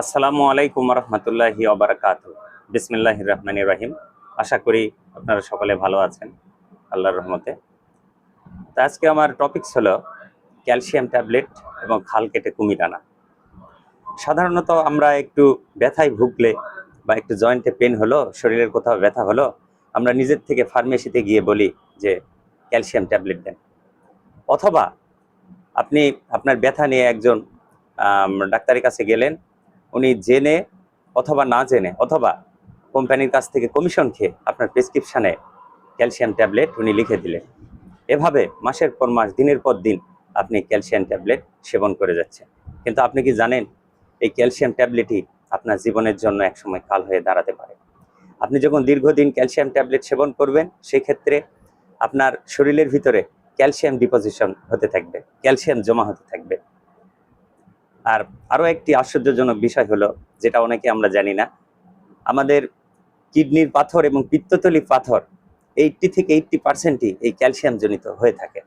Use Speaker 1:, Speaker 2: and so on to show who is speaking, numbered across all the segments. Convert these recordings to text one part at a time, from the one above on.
Speaker 1: আসসালামু আলাইকুম রহমতুল্লাহি অবরাকাত বিসমিল্লাহ রহমান রাহিম। আশা করি আপনারা সকলে ভালো আছেন, আল্লাহর রহমতে। তো আজকে আমার টপিকস হলো ক্যালসিয়াম ট্যাবলেট এবং খাল কেটে কুমির আনা। সাধারণত আমরা একটু ব্যথায় ভুগলে বা একটু জয়েন্টে পেন হলো, শরীরের কোথাও ব্যথা হলো, আমরা নিজের থেকে ফার্মেসিতে গিয়ে বলি যে ক্যালসিয়াম ট্যাবলেট দেন। অথবা আপনি আপনার ব্যথা নিয়ে একজন ডাক্তারের কাছে গেলেন উনি জেনে অথবা না জেনে অথবা কোম্পানির কাছ থেকে কমিশন খেয়ে আপনার প্রেসক্রিপশানে ক্যালসিয়াম ট্যাবলেট উনি লিখে দিলেন। এভাবে মাসের পর মাস, দিনের পর দিন আপনি ক্যালসিয়াম ট্যাবলেট সেবন করে যাচ্ছেন। কিন্তু আপনি কি জানেন, এই ক্যালসিয়াম ট্যাবলেটই আপনার জীবনের জন্য একসময় কাল হয়ে দাঁড়াতে পারে। আপনি যখন দীর্ঘদিন ক্যালসিয়াম ট্যাবলেট সেবন করবেন, সেক্ষেত্রে আপনার শরীরের ভিতরে ক্যালসিয়াম ডিপোজিশন হতে থাকবে ক্যালসিয়াম জমা হতে থাকবে। আর আরও একটি আশ্চর্যজনক বিষয় হলো, যেটা অনেকে আমরা জানি না, আমাদের কিডনির পাথর এবং পিত্ততলি পাথর এইটটি থেকে এইটটি পার্সেন্টই এই ক্যালসিয়াম জনিত হয়ে থাকে।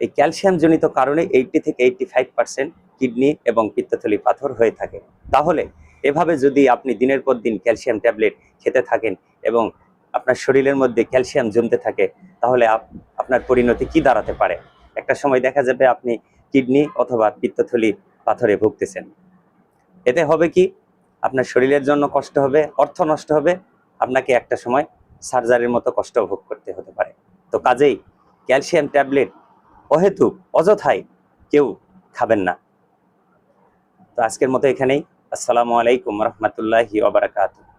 Speaker 1: এই ক্যালসিয়াম জনিত কারণে এইটটি থেকে এইটটি ফাইভ পার্সেন্ট কিডনি এবং পিত্তথলি পাথর হয়ে থাকে। তাহলে এভাবে যদি আপনি দিনের পর দিন ক্যালসিয়াম ট্যাবলেট খেতে থাকেন এবং আপনার শরীরের মধ্যে ক্যালসিয়াম জমতে থাকে, তাহলে আপ- আপনার পরিণতি কি দাঁড়াতে পারে? একটা সময় দেখা যাবে আপনি কিডনি অথবা পিত্তথলি পাথরে ভুগতেছেন। এতে হবে কি? আপনার শরীরের জন্য কষ্ট হবে, অর্থ নষ্ট হবে, আপনাকে একটা সময় সার্জারির মতো কষ্ট ভোগ করতে হতে পারে। তো কাজেই ক্যালসিয়াম ট্যাবলেট অহেতুক অযথায় কেউ খাবেন না। তো আজকের মতো এখানেই। আসসালামু আলাইকুম রহমতুল্লাহি ওবরাকাতুহ